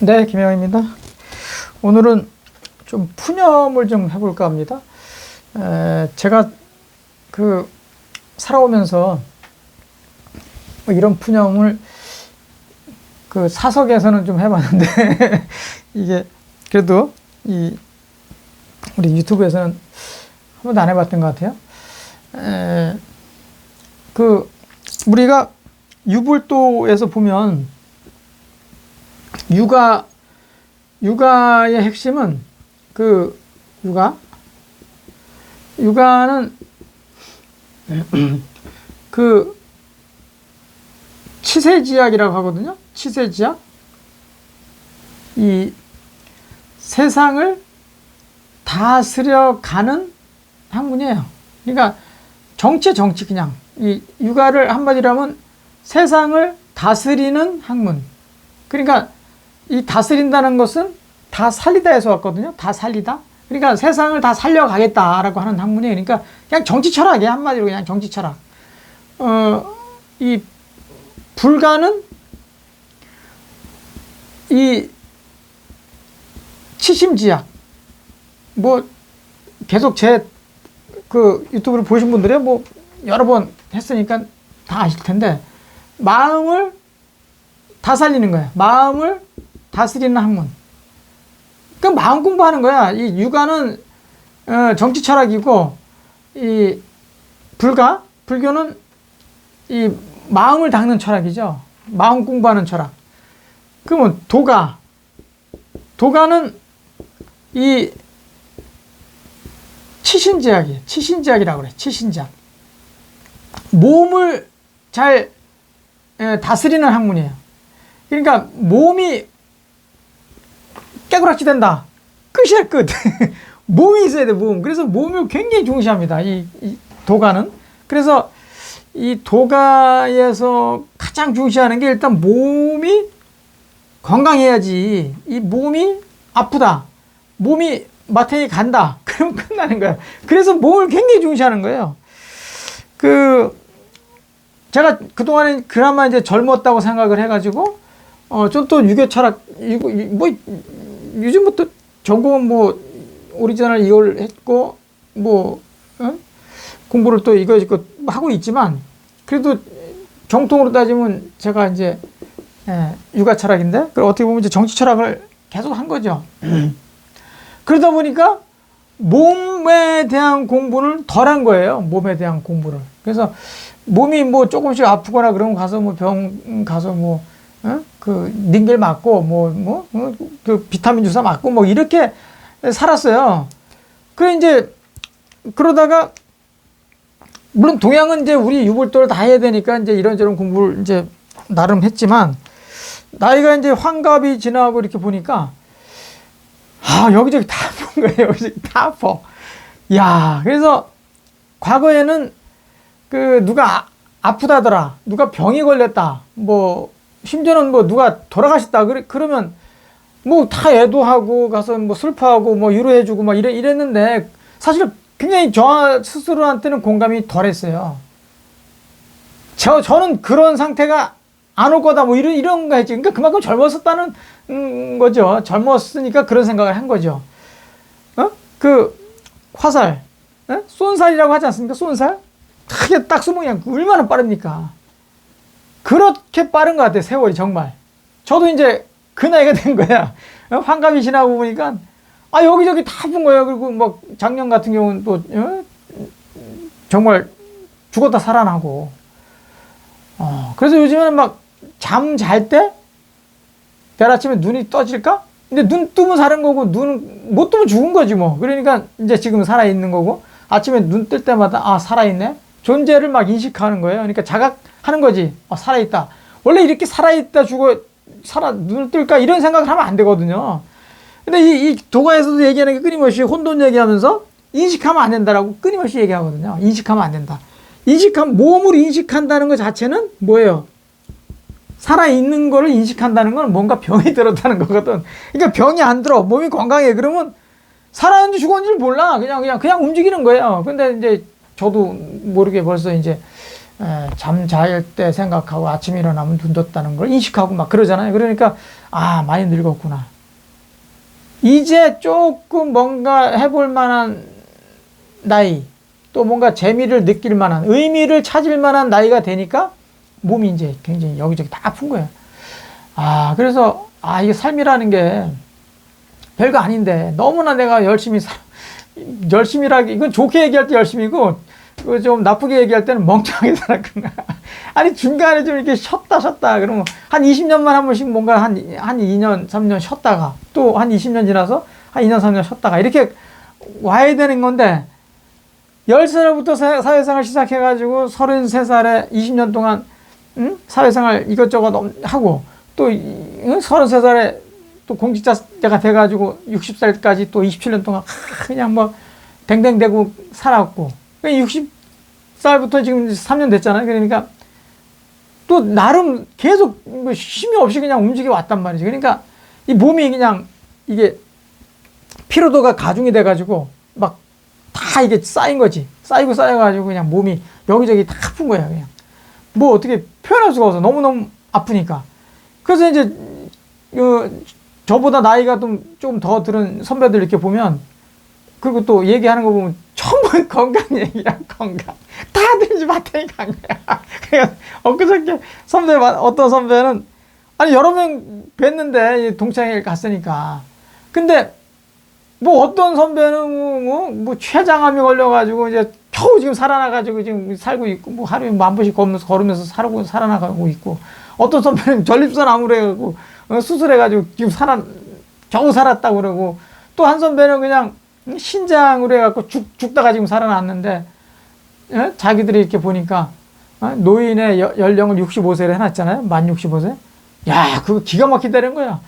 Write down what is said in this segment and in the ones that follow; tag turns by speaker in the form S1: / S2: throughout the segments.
S1: 네, 김영입니다. 오늘은 좀 푸념을 좀 해볼까 합니다. 에, 제가 그 살아오면서 뭐 이런 푸념을 그 사석에서는 좀 해봤는데 이게 그래도 이 우리 유튜브에서는 한 번도 안 해봤던 것 같아요. 에, 그 우리가 유불도에서 보면 육아 육아의 핵심은 그 육아 육아는 그 치세지약이라고 하거든요. 치세지약 이 세상을 다스려 가는 학문이에요. 그러니까 정치 정치 그냥 이 육아를 한마디로 하면 세상을 다스리는 학문. 그러니까 이 다스린다는 것은 다 살리다에서 왔거든요. 다 살리다. 그러니까 세상을 다 살려가겠다라고 하는 학문이에요. 그러니까 그냥 정치 철학이에요. 한마디로 그냥 정치 철학. 어, 이 불가는 이 치심지약. 뭐 계속 제 그 유튜브를 보신 분들이 뭐 여러 번 했으니까 다 아실 텐데 마음을 다 살리는 거야. 마음을 다스리는 학문. 그 마음 공부하는 거야. 이 육아는 어, 정치 철학이고 이 불가 불교는 이 마음을 닦는 철학이죠. 마음 공부하는 철학. 그러면 도가 도가는 이 치신제약이에요. 치신제약이라고 그래. 치신제약. 몸을 잘 에, 다스리는 학문이에요. 그러니까 몸이 깨구락지 된다. 끝이야 끝. 몸이 있어야 돼 몸. 그래서 몸을 굉장히 중시합니다. 이, 이 도가는. 그래서 이 도가에서 가장 중시하는 게 일단 몸이 건강해야지. 이 몸이 아프다. 몸이 마탱이 간다. 그럼 끝나는 거야. 그래서 몸을 굉장히 중시하는 거예요. 그 제가 그동안에 그나마 이제 젊었다고 생각을 해가지고, 어, 좀 또 유교 철학, 뭐, 요즘부터 전공은 뭐, 오리지널 이걸 했고, 뭐, 어? 공부를 또 이거, 이거 하고 있지만, 그래도 정통으로 따지면 제가 이제, 예, 육아 철학인데, 그 어떻게 보면 이제 정치 철학을 계속 한 거죠. 그러다 보니까 몸에 대한 공부는 덜한 거예요. 몸에 대한 공부를. 그래서 몸이 뭐 조금씩 아프거나 그러면 가서 뭐 병 가서 뭐, 어? 그, 닌겔 맞고 뭐, 뭐, 비타민 주사 맞고 뭐 이렇게 살았어요. 그래 이제 그러다가 물론 동양은 이제 우리 유불도를 다 해야 되니까 이제 이런저런 공부를 이제 나름 했지만 나이가 이제 환갑이 지나고 이렇게 보니까 아, 여기저기 다 아픈 거예요. 여기저기 다 아파. 야, 그래서 과거에는 그 누가 아, 아프다더라. 누가 병이 걸렸다. 뭐, 심지어는 뭐 누가 돌아가셨다. 그래, 그러면 뭐 다 애도하고 가서 뭐 슬퍼하고 뭐 위로해주고 막 이래, 이랬는데 사실 굉장히 저 스스로한테는 공감이 덜 했어요. 저, 저는 그런 상태가 안 올 거다 뭐 이런, 이런 거 했지. 그러니까 그만큼 젊었었다는 음, 거죠. 젊었으니까 그런 생각을 한 거죠. 어? 그 화살, 어? 쏜살이라고 하지 않습니까? 쏜살? 크게 딱 쏘면 그냥 얼마나 빠릅니까? 그렇게 빠른 것 같아, 세월이 정말. 저도 이제 그 나이가 된 거야. 어? 환갑이 지나고 보니까, 아, 여기저기 다 아픈 거예요. 그리고 뭐, 작년 같은 경우는 또, 어? 정말 죽었다 살아나고. 어, 그래서 요즘에는 막, 잠 잘 때, 별 아침에 눈이 떠질까? 근데 눈 뜨면 사는 거고, 눈 못 뜨면 죽은 거지 뭐. 그러니까 이제 지금 살아 있는 거고, 아침에 눈 뜰 때마다, 아, 살아 있네? 존재를 막 인식하는 거예요. 그러니까 자각하는 거지. 아, 살아있다. 원래 이렇게 살아있다 죽어, 살아, 눈을 뜰까? 이런 생각을 하면 안 되거든요. 근데 이, 이 도가에서도 얘기하는 게 끊임없이 혼돈 얘기하면서 인식하면 안 된다라고 끊임없이 얘기하거든요. 인식하면 안 된다. 인식한, 몸으로 인식한다는 것 자체는 뭐예요? 살아있는 거를 인식한다는 건 뭔가 병이 들었다는 거거든. 그러니까 병이 안 들어. 몸이 건강해. 그러면 살았는지 죽었는지 몰라. 그냥, 그냥, 그냥 움직이는 거예요. 근데 이제 저도 모르게 벌써 이제, 잠 잘 때 생각하고 아침에 일어나면 눈 떴다는 걸 인식하고 막 그러잖아요. 그러니까 아 많이 늙었구나. 이제 조금 뭔가 해볼 만한 나이 또 뭔가 재미를 느낄 만한 의미를 찾을 만한 나이가 되니까 몸이 이제 굉장히 여기저기 다 아픈 거예요. 아 그래서 아 이게 삶이라는 게 별거 아닌데 너무나 내가 열심히 살 열심히라기 이건 좋게 얘기할 때 열심히고 그좀 나쁘게 얘기할 때는 멍청하게 살았구나. 아니 중간에 좀 이렇게 쉬었다 쉬었다 그러면 한 20년만 한 번씩 뭔가 한 한 2년 3년 쉬었다가 또 한 20년 지나서 한 2년 3년 쉬었다가 이렇게 와야 되는 건데 10살부터 사회생활 시작해가지고 33살에 20년 동안 응? 사회생활 이것저것 하고 또 33살에 또 공직자가 돼가지고 60살까지 또 27년 동안 그냥 뭐 댕댕대고 살았고 60살부터 그러니까 지금 3년 됐잖아요. 그러니까 또 나름 계속 뭐 쉼이 없이 그냥 움직여 왔단 말이죠. 그러니까 이 몸이 그냥 이게 피로도가 가중이 돼가지고 막 다 이게 쌓인 거지. 쌓이고 쌓여가지고 그냥 몸이 여기저기 다 아픈 거야. 그냥 뭐 어떻게 표현할 수가 없어. 너무너무 아프니까. 그래서 이제 그 저보다 나이가 좀더 들은 선배들 이렇게 보면 그리고 또 얘기하는 거 보면 전부 건강 얘기야 건강. 다들 이제 마탱이 간 거야. 그래서 엊그저께 선배 어떤 선배는 아니 여러 명 뵀는데 동창회 갔으니까. 근데 뭐 어떤 선배는 뭐, 뭐 췌장암이 걸려가지고 이제 겨우 지금 살아나가지고 지금 살고 있고 뭐 하루에 만 번씩 걸으면서 걸으면서 살고 살아나가고 있고. 어떤 선배는 전립선 암으로 해가지고 어, 수술해가지고 지금 살아 겨우 살았다고 그러고. 또 한 선배는 그냥 신장으로 해갖고 죽, 죽다가 지금 살아났는데 예? 자기들이 이렇게 보니까 어? 노인의 여, 연령을 65세로 해놨잖아요. 만 65세. 야, 그거 기가 막히다는 거야.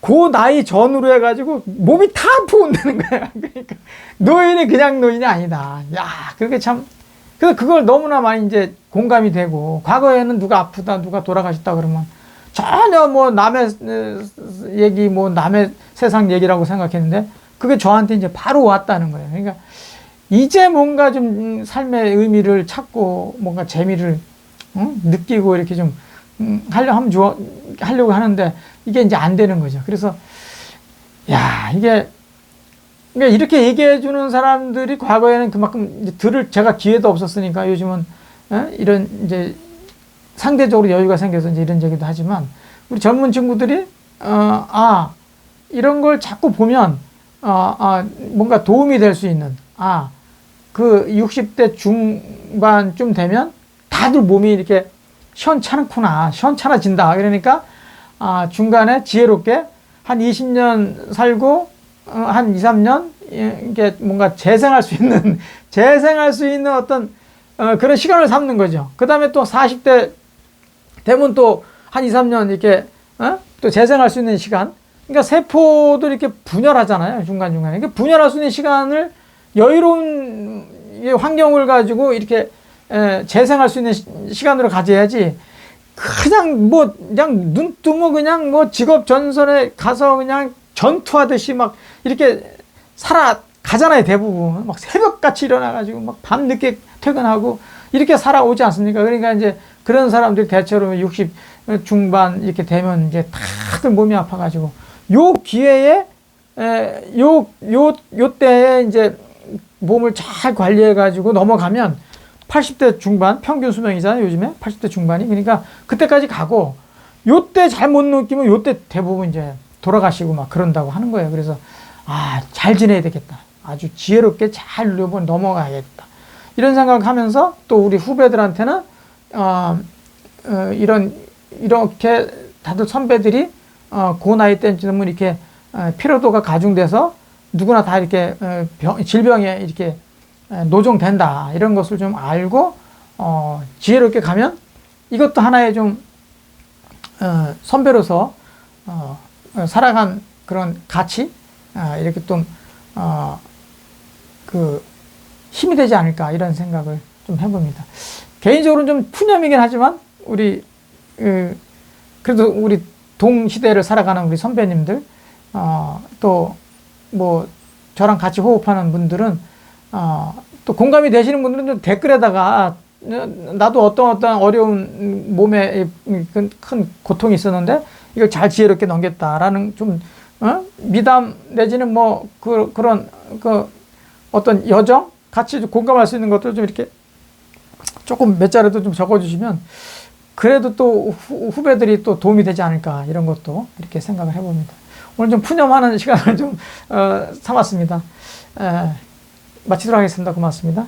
S1: 그 나이 전후로 해가지고 몸이 다 온다는 거야. 그러니까 노인이 그냥 노인이 아니다. 야, 그게 참. 그래서 그걸 너무나 많이 이제 공감이 되고 과거에는 누가 아프다, 누가 돌아가셨다 그러면 전혀 뭐 남의 얘기, 뭐 남의 세상 얘기라고 생각했는데 그게 저한테 이제 바로 왔다는 거예요. 그러니까 이제 뭔가 좀 삶의 의미를 찾고 뭔가 재미를 응? 느끼고 이렇게 좀 음, 하려 하면 좋아 하려고 하는데 이게 이제 안 되는 거죠. 그래서 야 이게 그러니까 이렇게 얘기해 주는 사람들이 과거에는 그만큼 들을 제가 기회도 없었으니까 요즘은 에? 이런 이제 상대적으로 여유가 생겨서 이제 이런 얘기도 하지만 우리 젊은 친구들이 어, 아 이런 걸 자꾸 보면 어, 어, 뭔가 도움이 될 수 있는 아 그 60대 중반쯤 되면 다들 몸이 이렇게 시원찮구나 시원찮아진다 그러니까 아, 중간에 지혜롭게 한 20년 살고 어, 한 2, 3년 이게 뭔가 재생할 수 있는 재생할 수 있는 어떤 어, 그런 시간을 삼는 거죠. 그 다음에 또 40대 되면 또 한 2, 3년 이렇게 어? 또 재생할 수 있는 시간. 그러니까 세포도 이렇게 분열하잖아요. 중간중간에. 그러니까 분열할 수 있는 시간을 여유로운 환경을 가지고 이렇게 에, 재생할 수 있는 시, 간으로 가져야지. 그냥 뭐 그냥 눈 뜨면 그냥 뭐 직업 전선에 가서 그냥 전투하듯이 막 이렇게 살아 가잖아요 대부분 막 새벽같이 일어나가지고 막 밤늦게 퇴근하고 이렇게 살아오지 않습니까 그러니까 이제 그런 사람들이 대체로 60 중반 이렇게 되면 이제 다들 몸이 아파가지고 요 기회에 요요 요 때에 이제 몸을 잘 관리해 가지고 넘어가면 80대 중반 평균 수명이잖아요 요즘에 80대 중반이. 그러니까 그때까지 가고 요때 잘 못 느끼면 요때 대부분 이제 돌아가시고 막 그런다고 하는 거예요. 그래서 아 잘 지내야 되겠다. 아주 지혜롭게 잘 넘어가야겠다. 이런 생각하면서 또 우리 후배들한테는 어, 어, 이런 이렇게 다들 선배들이 어, 고 나이 때쯤은 이렇게 어, 피로도가 가중돼서 누구나 다 이렇게 어, 병, 질병에 이렇게 노정된다 이런 것을 좀 알고 어, 지혜롭게 가면 이것도 하나의 좀 어, 선배로서 어, 살아간 그런 가치 어, 이렇게 좀그 어, 힘이 되지 않을까 이런 생각을 좀 해봅니다. 개인적으로는 좀 푸념이긴 하지만 우리 그, 그래도 우리 동시대를 살아가는 우리 선배님들 어, 또 뭐 저랑 같이 호흡하는 분들은 어, 또 공감이 되시는 분들은 좀 댓글에다가 나도 어떤 어떤 어려운 몸에 이 큰- 큰 고통이 있었는데 이걸 잘 지혜롭게 넘겼다라는 좀 어? 미담 내지는 뭐 그, 그런 그 어떤 여정 같이 좀 공감할 수 있는 것들 좀 이렇게 조금 몇 자리도 좀 적어주시면 그래도 또 후, 후배들이 또 도움이 되지 않을까 이런 것도 이렇게 생각을 해봅니다. 오늘 좀 푸념하는 시간을 좀 어, 삼았습니다. 에, 마치도록 하겠습니다. 고맙습니다.